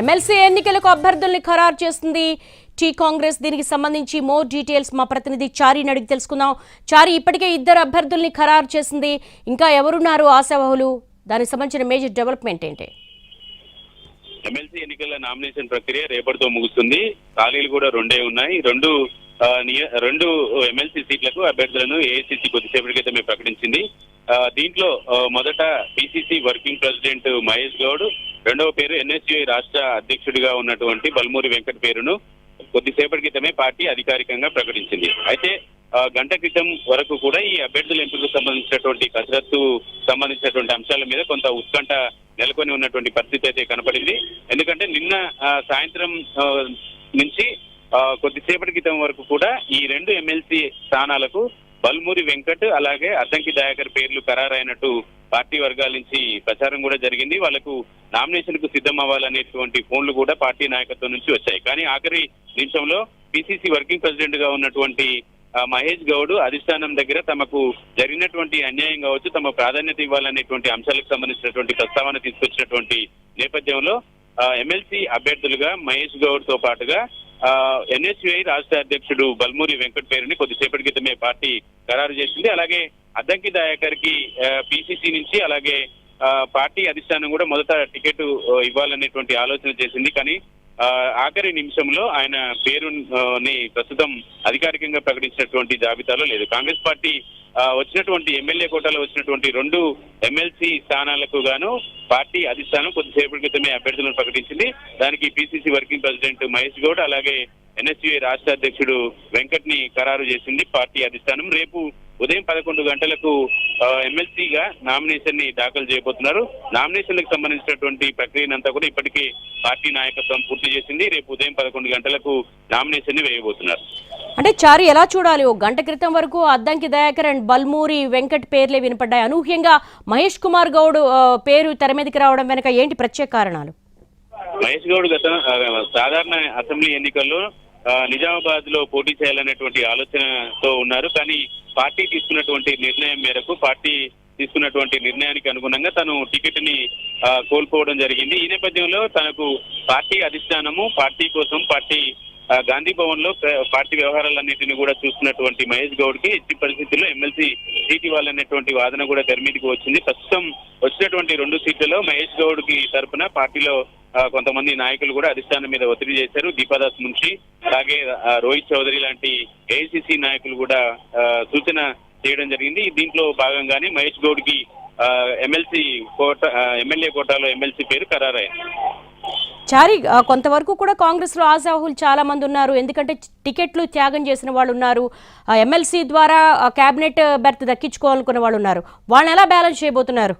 MLC ఎన్నికలకు అభ్యర్థుల్ని ఖరారు చేస్తుంది. టీ కాంగ్రెస్ దీనికి సంబంధించి మోర్ డీటెయిల్స్ మా ప్రతినిధి చారీని అడిగి తెలుసుకుందాం. చారి ఇప్పటికే ఇద్దరు అభ్యర్థుల్ని ఖరారు చేసింది. ఇంకా ఎవరున్నారు ఆశావహులు? దానికి సంబంధించిన మేజర్ డెవలప్మెంట్ ఏంటి? ఎమ్మెల్సీ ఎన్నికల నామినేషన్ ప్రక్రియ రేపటితో ముగుస్తుంది. ఖాళీలు కూడా రెండే ఉన్నాయి. రెండు రెండు ఎమ్మెల్సీ సీట్లకు అభ్యర్థులను ఏఐసిసి కొద్దిసేపటి క్రితమే ప్రకటించింది. దీంట్లో మొదట PCC working president Mahesh Goud రెండవ పేరు ఎన్ఎస్యుఐ రాష్ట్ర అధ్యక్షుడిగా ఉన్నటువంటి బల్మూరి వెంకట పేరును కొద్దిసేపటి క్రితమే పార్టీ అధికారికంగా ప్రకటించింది. అయితే గంట క్రితం వరకు కూడా ఈ అభ్యర్థుల ఎంపికకు సంబంధించినటువంటి కసరత్తు సంబంధించినటువంటి అంశాల మీద కొంత ఉత్కంఠ నెలకొని ఉన్నటువంటి పరిస్థితి అయితే కనపడింది. ఎందుకంటే నిన్న సాయంత్రం నుంచి కొద్దిసేపటి క్రితం వరకు కూడా ఈ రెండు ఎమ్మెల్సీ స్థానాలకు బల్మూరి వెంకట్ అలాగే అద్దంకి దయాకర్ పేర్లు ఖరారైనట్టు పార్టీ వర్గాల నుంచి ప్రచారం కూడా జరిగింది. వాళ్ళకు నామినేషన్కు సిద్ధం అవ్వాలనేటువంటి ఫోన్లు కూడా పార్టీ నాయకత్వం నుంచి వచ్చాయి. కానీ ఆఖరి నిమిషంలో పిసిసి వర్కింగ్ ప్రెసిడెంట్గా ఉన్నటువంటి మహేష్ గౌడ్ అధిష్టానం దగ్గర తమకు జరిగినటువంటి అన్యాయం కావచ్చు తమ ప్రాధాన్యత ఇవ్వాలనేటువంటి అంశాలకు సంబంధించినటువంటి ప్రస్తావన తీసుకొచ్చినటువంటి నేపథ్యంలో ఎమ్మెల్సీ అభ్యర్థులుగా మహేష్ గౌడ్తో పాటుగా ఎన్ఎస్యుఐ రాష్ట్ర అధ్యక్షుడు బల్మూరి వెంకట్ పేరుని కొద్దిసేపటి క్రితమే పార్టీ ఖరారు చేసింది. అలాగే అద్దంకి దయాకర్కి పిసిసి నుంచి అలాగే ఆ, పార్టీ అధిష్టానం కూడా మొదట టికెట్ ఇవ్వాలనేటువంటి ఆలోచన చేసింది. కానీ ఆఖరి నిమిషంలో ఆయన పేరుని ప్రస్తుతం అధికారికంగా ప్రకటించినటువంటి జాబితాలో లేదు. కాంగ్రెస్ పార్టీ వచ్చినటువంటి ఎమ్మెల్యే కోటాలో వచ్చినటువంటి రెండు ఎమ్మెల్సీ స్థానాలకు గాను పార్టీ అధిష్టానం కొద్దిసేపటి క్రితమే అభ్యర్థులను ప్రకటించింది. దానికి PCC working president Mahesh Goud అలాగే ఎన్ఎస్యుఐ రాష్ట్ర అధ్యక్షుడు వెంకట్ని ఖరారు చేసింది పార్టీ అధిష్టానం. రేపు ఉదయం పదకొండు గంటలకు ఎమ్మెల్సీగా నామినేషన్ని దాఖలు చేయబోతున్నారు. నామినేషన్లకు సంబంధించినటువంటి ప్రక్రియనంతా కూడా ఇప్పటికే పార్టీ నాయకత్వం పూర్తి చేసింది. రేపు ఉదయం పదకొండు గంటలకు నామినేషన్ని వేయబోతున్నారు. అంటే చారి ఎలా చూడాలి? ఓ గంట క్రితం వరకు అద్దంకి దయాకర్ అండ్ బల్మూరి వెంకట్ పేర్లే వినపడ్డాయి. అనూహ్యంగా మహేష్ కుమార్ గౌడ్ పేరు తెర మీదకి రావడం వెనక ఏంటి ప్రత్యేక కారణాలు? మహేష్ గౌడ్ గత సాధారణ అసెంబ్లీ ఎన్నికల్లో నిజామాబాద్లో పోటీ చేయాలనేటువంటి ఆలోచనతో ఉన్నారు. కానీ పార్టీ తీసుకున్నటువంటి నిర్ణయం మేరకు పార్టీ తీసుకున్నటువంటి నిర్ణయానికి అనుగుణంగా తను టికెట్ని కోల్పోవడం జరిగింది. ఈ నేపథ్యంలో తనకు పార్టీ అధిష్టానము పార్టీ కోసం పార్టీ గాంధీ భవన్లో పార్టీ వ్యవహారాలన్నింటినీ కూడా చూస్తున్నటువంటి మహేష్ గౌడ్కి ఎట్టి పరిస్థితుల్లో ఎమ్మెల్సీ సీట్ ఇవ్వాలనేటువంటి వాదన కూడా తెర మీదకి వచ్చింది. ప్రస్తుతం వచ్చినటువంటి రెండు సీట్లలో మహేష్ గౌడ్కి తరపున పార్టీలో కొంతమంది నాయకులు కూడా అధిష్టానం మీద ఒత్తిడి చేశారు. దీపాదాస్ మున్షి అలాగే రోహిత్ చౌదరి లాంటి ఏఐసిసి నాయకులు కూడా సూచన చేయడం జరిగింది. దీంట్లో భాగంగానే మహేష్ గౌడ్కి ఎమ్మెల్సీ కోట ఎమ్మెల్యే కోటాలో ఎమ్మెల్సీ పేరు ఖరారైంది చారి కొంతవరకు కూడా కాంగ్రెస్లో చాలామంది చాలా మంది ఉన్నారు. ఎందుకంటే టికెట్లు త్యాగం చేసిన వాళ్ళు ఉన్నారు. ఆ, ఎమ్మెల్సీ ద్వారా ఆ, కేబినెట్ బెర్త్ దక్కించుకోవాలనుకున్న వాళ్ళు ఉన్నారు. వాళ్ళని ఎలా బ్యాలెన్స్ చేయబోతున్నారు?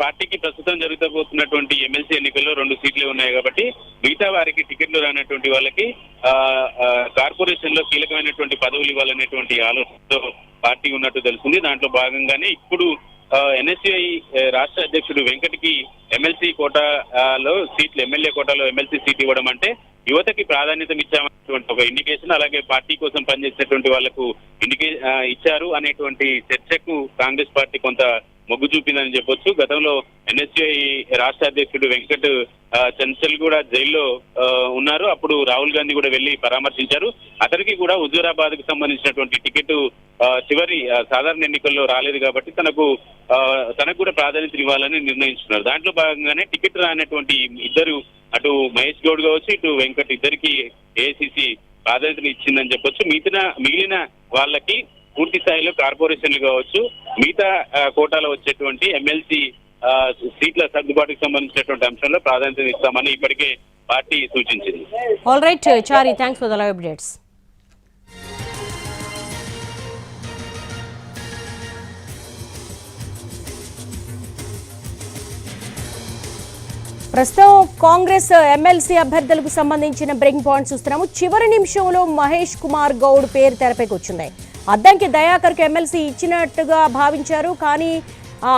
పార్టీకి ప్రస్తుతం జరుగుతబోతున్నటువంటి ఎమ్మెల్సీ ఎన్నికల్లో రెండు సీట్లే ఉన్నాయి కాబట్టి మిగతా వారికి టికెట్లు రానటువంటి వాళ్ళకి ఆ, కార్పొరేషన్లో కీలకమైనటువంటి పదవులు ఇవ్వాలనేటువంటి ఆలోచనతో పార్టీ ఉన్నట్టు తెలుస్తుంది. దాంట్లో భాగంగానే ఇప్పుడు ఎన్ఎస్సిఐ రాష్ట్ర అధ్యక్షుడు వెంకటకి ఎమ్మెల్సీ కోటాలో సీట్లు ఎమ్మెల్యే కోటాలో ఎమ్మెల్సీ సీట్ ఇవ్వడం అంటే యువతకి ప్రాధాన్యత ఇచ్చామనేటువంటి ఒక ఇండికేషన్ అలాగే పార్టీ కోసం పనిచేసినటువంటి వాళ్ళకు ఇండికే ఇచ్చారు అనేటువంటి చర్చకు కాంగ్రెస్ పార్టీ కొంత మొగ్గు చూపిందని చెప్పొచ్చు. గతంలో ఎన్ఎస్యుఐ రాష్ట్ర అధ్యక్షుడు వెంకట్ చంచల్ కూడా జైల్లో ఉన్నారు. అప్పుడు రాహుల్ గాంధీ కూడా వెళ్ళి పరామర్శించారు. అతనికి కూడా హుజూరాబాద్కు సంబంధించినటువంటి టికెట్ చివరి సాధారణ ఎన్నికల్లో రాలేదు కాబట్టి తనకు తనకు కూడా ప్రాధాన్యత ఇవ్వాలని నిర్ణయించుకున్నారు. దాంట్లో భాగంగానే టికెట్ రానటువంటి ఇద్దరు అటు మహేష్ గౌడ్ కావచ్చు ఇటు వెంకట్ ఇద్దరికి ఏఐసిసి ప్రాధాన్యతను ఇచ్చిందని చెప్పొచ్చు. మిగిలిన మిగిలిన వాళ్ళకి పూర్తి స్థాయిలో కార్పొరేషన్లు కావచ్చు మిగతా కోటాలో వచ్చేటువంటి ఎమ్మెల్సీ సీట్ల సర్దుబాటుకు సంబంధించినటువంటి అంశంలో ప్రాధాన్యత ఇస్తామని ఇప్పటికే పార్టీ సూచించింది. All right Chari thanks for the live updates ప్రస్తుతం కాంగ్రెస్ ఎమ్మెల్సీ అభ్యర్థులకు సంబంధించిన బ్రేక్ పాయింట్స్ చూస్తున్నాము. చివరి నిమిషంలో మహేష్ కుమార్ గౌడ్ పేరు తెరపైకి వచ్చింది. అద్దంకి దయాకర్కు ఎమ్మెల్సీ ఇచ్చినట్టుగా భావించారు. కానీ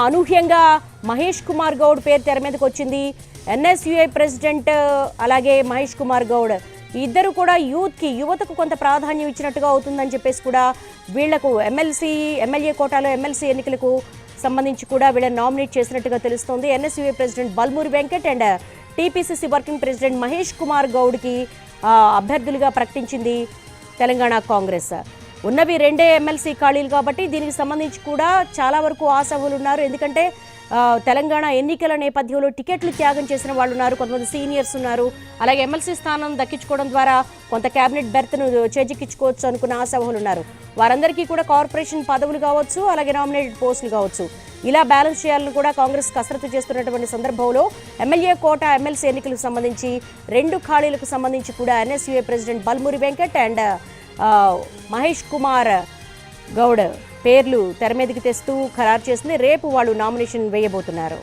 అనూహ్యంగా మహేష్ కుమార్ గౌడ్ పేరు తెర మీదకి వచ్చింది. ఎన్ఎస్యుఐ ప్రెసిడెంట్ అలాగే మహేష్ కుమార్ గౌడ్. ఇద్దరు కూడా యూత్కి యువతకు కొంత ప్రాధాన్యం ఇచ్చినట్టుగా అవుతుందని చెప్పేసి కూడా వీళ్ళకు ఎమ్మెల్సీ ఎమ్మెల్యే కోటాలో ఎమ్మెల్సీ ఎన్నికలకు సంబంధించి కూడా వీళ్ళని నామినేట్ చేసినట్టుగా తెలుస్తోంది. NSUI president Balmoori Venkat and TPCC working president Mahesh Kumar గౌడ్కి అభ్యర్థులుగా ప్రకటించింది తెలంగాణ కాంగ్రెస్. ఉన్నవి రెండే ఎమ్మెల్సీ ఖాళీలు కాబట్టి దీనికి సంబంధించి కూడా చాలా వరకు ఆశవులు ఉన్నారు ఎందుకంటే తెలంగాణ ఎన్నికల నేపథ్యంలో టికెట్లు త్యాగం చేసిన వాళ్ళు ఉన్నారు కొంతమంది సీనియర్స్ ఉన్నారు. అలాగే ఎమ్మెల్సీ స్థానం దక్కించుకోవడం ద్వారా కొంత కేబినెట్ బెర్త్ను చేజిక్కించుకోవచ్చు అనుకున్న ఆశావులు ఉన్నారు వారందరికీ కూడా కార్పొరేషన్ పదవులు కావచ్చు అలాగే నామినేటెడ్ పోస్టులు కావచ్చు. ఇలా బ్యాలెన్స్ చేయాలని కూడా కాంగ్రెస్ కసరత్తు చేస్తున్నటువంటి సందర్భంలో ఎమ్మెల్యే కోట ఎమ్మెల్సీ ఎన్నికలకు సంబంధించి రెండు ఖాళీలకు సంబంధించి కూడా NSUI president Balmoori Venkat and Mahesh Kumar Goud పేర్లు తెర మీదకి తెస్తూ ఖరారు చేసింది. రేపు వాళ్ళు నామినేషన్ వేయబోతున్నారు.